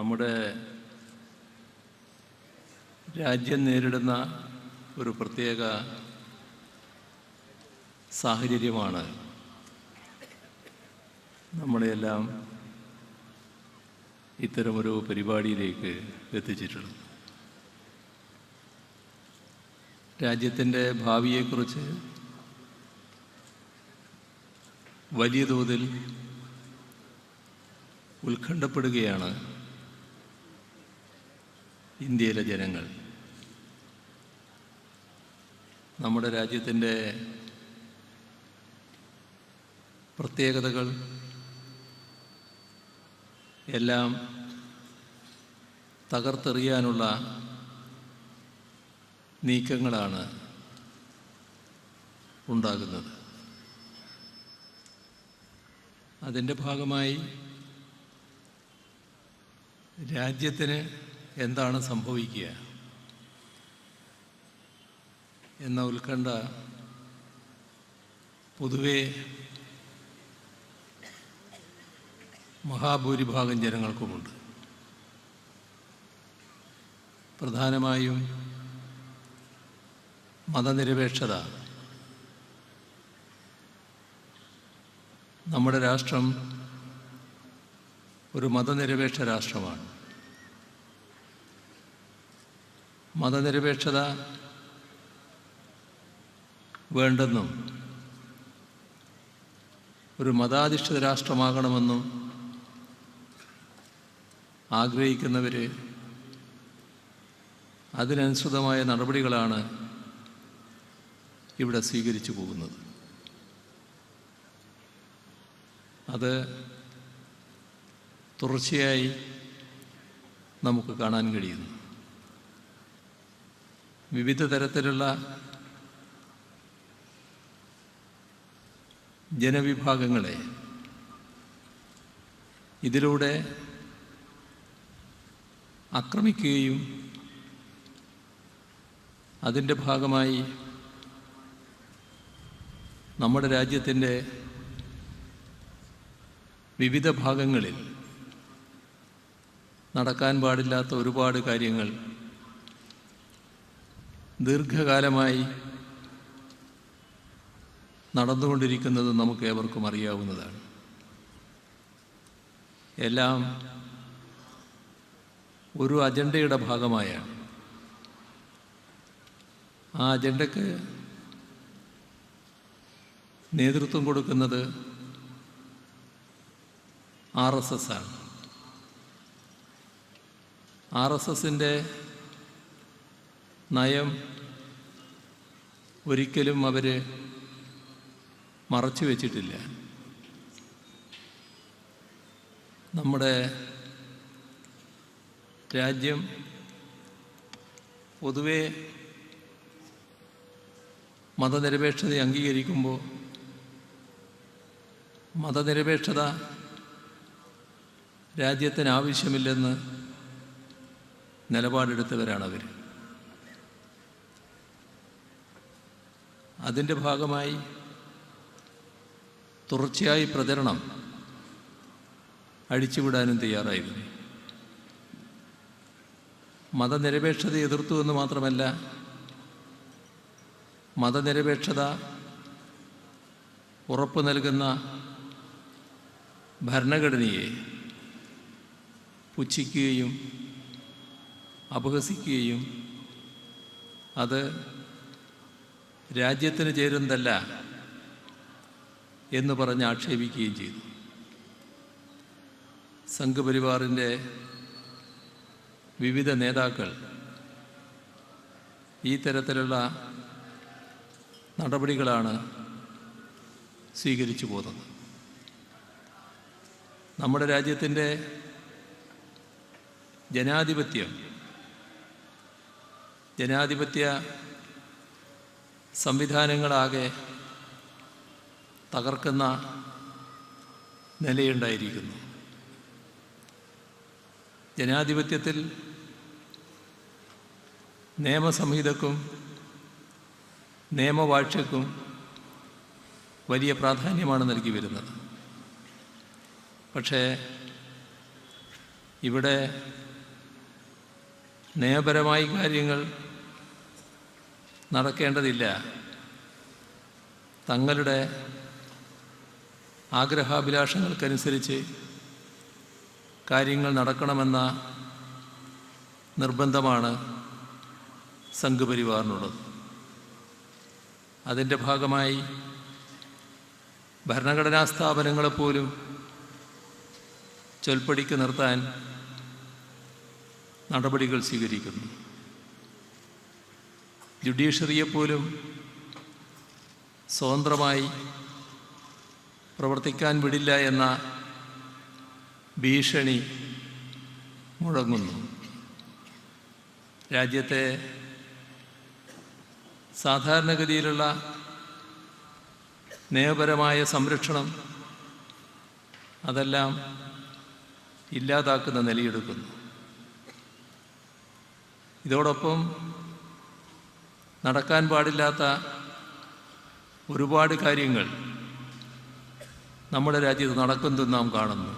നമ്മുടെ രാജ്യം നേരിടുന്ന ഒരു പ്രത്യേക സാഹചര്യമാണ് നമ്മളെയെല്ലാം ഇത്തരമൊരു പരിപാടിയിലേക്ക് എത്തിച്ചിട്ടുള്ളത്. രാജ്യത്തിന്റെ ഭാവിയെക്കുറിച്ച് വലിയ തോതിൽ ഉത്കണ്ഠപ്പെടുകയാണ് ഇന്ത്യയിലെ ജനങ്ങൾ. നമ്മുടെ രാജ്യത്തിന്റെ പ്രത്യേകതകൾ എല്ലാം തകർത്തെറിയാനുള്ള നീക്കങ്ങളാണ് ഉണ്ടാകുന്നത്. അതിന്റെ ഭാഗമായി രാജ്യത്തിന് എന്താണ് സംഭവിക്കുക? എന്ന ഉത്കണ്ഠ പൊതുവെ മഹാഭൂരിഭാഗം ജനങ്ങൾക്കുമുണ്ട്. പ്രധാനമായും മതനിരപേക്ഷത. നമ്മുടെ രാഷ്ട്രം ഒരു മതനിരപേക്ഷ രാഷ്ട്രമാണ്. മതനിരപേക്ഷത വേണ്ടെന്നും ഒരു മതാധിഷ്ഠിത രാഷ്ട്രമാകണമെന്നും ആഗ്രഹിക്കുന്നവർ അതിനനുസൃതമായ നടപടികളാണ് ഇവിടെ സ്വീകരിച്ചു പോകുന്നത്. അത് തുടർച്ചയായി നമുക്ക് കാണാൻ കഴിയുന്നു. വിവിധ തരത്തിലുള്ള ജനവിഭാഗങ്ങളെ ഇതിലൂടെ ആക്രമിക്കുകയും അതിന്റെ ഭാഗമായി നമ്മുടെ രാജ്യത്തിന്റെ വിവിധ ഭാഗങ്ങളിൽ നടക്കാൻ പാടില്ലാത്ത ഒരുപാട് കാര്യങ്ങൾ ദീർഘകാലമായി നടന്നുകൊണ്ടിരിക്കുന്നത് നമുക്ക് ഏവർക്കും അറിയാവുന്നതാണ്. എല്ലാം ഒരു അജണ്ടയുടെ ഭാഗമായാണ്. ആ അജണ്ടയ്ക്ക് നേതൃത്വം കൊടുക്കുന്നത് ആർ എസ് എസ് ആണ്. ആർ എസ് എസിന്റെ നയം ഒരിക്കലും അവർ മറച്ചു വച്ചിട്ടില്ല. നമ്മുടെ രാജ്യം പൊതുവെ മതനിരപേക്ഷത അംഗീകരിക്കുമ്പോൾ മതനിരപേക്ഷത രാജ്യത്തിന് ആവശ്യമില്ലെന്ന് നിലപാടെടുത്തവരാണ് അതിന്റെ ഭാഗമായി തുടർച്ചയായി പ്രചരണം അഴിച്ചുവിടാനും തയ്യാറായിരുന്നു. മതനിരപേക്ഷത എതിർത്തു എന്ന് മാത്രമല്ല മതനിരപേക്ഷത ഉറപ്പ് നൽകുന്ന ഭരണഘടനയെ പുച്ഛിക്കുകയും അപഹസിക്കുകയും അത് രാജ്യത്തിന് ചേരുന്നതല്ല എന്ന് പറഞ്ഞ് ആക്ഷേപിക്കുകയും ചെയ്തു. സംഘപരിവാറിന്റെ വിവിധ നേതാക്കൾ ഈ തരത്തിലുള്ള നടപടികളാണ് സ്വീകരിച്ചു പോകുന്നത്. നമ്മുടെ രാജ്യത്തിന്റെ ജനാധിപത്യം ജനാധിപത്യ സംവിധാനങ്ങളാകെ തകർക്കുന്ന നിലയുണ്ടായിരിക്കുന്നു. ജനാധിപത്യത്തിൽ നിയമസംഹിതക്കും നിയമവാഴ്ചക്കും വലിയ പ്രാധാന്യമാണ് നൽകി വരുന്നത്. പക്ഷേ ഇവിടെ നിയമപരമായി കാര്യങ്ങൾ നടക്കേണ്ടതില്ല. തങ്ങളുടെ ആഗ്രഹാഭിലാഷങ്ങൾക്കനുസരിച്ച് കാര്യങ്ങൾ നടക്കണമെന്ന നിർബന്ധമാണ് സംഘപരിവാറിനുള്ളത്. അതിന്റെ ഭാഗമായി ഭരണഘടനാ സ്ഥാപനങ്ങളെപ്പോലും ചൊൽപ്പടിക്ക് നിർത്താൻ നടപടികൾ സ്വീകരിക്കുന്നു. ജുഡീഷ്യറിയെപ്പോലും സ്വതന്ത്രമായി പ്രവർത്തിക്കാൻ വിടില്ല എന്ന ഭീഷണി മുഴങ്ങുന്നു. രാജ്യത്തെ സാധാരണഗതിയിലുള്ള നിയമപരമായ സംരക്ഷണം അതെല്ലാം ഇല്ലാതാക്കുന്ന നിലയെടുക്കുന്നു. ഇതോടൊപ്പം നടക്കാൻ പാടില്ലാത്ത ഒരുപാട് കാര്യങ്ങൾ നമ്മുടെ രാജ്യത്ത് നടക്കുന്നത് നാം കാണുന്നു.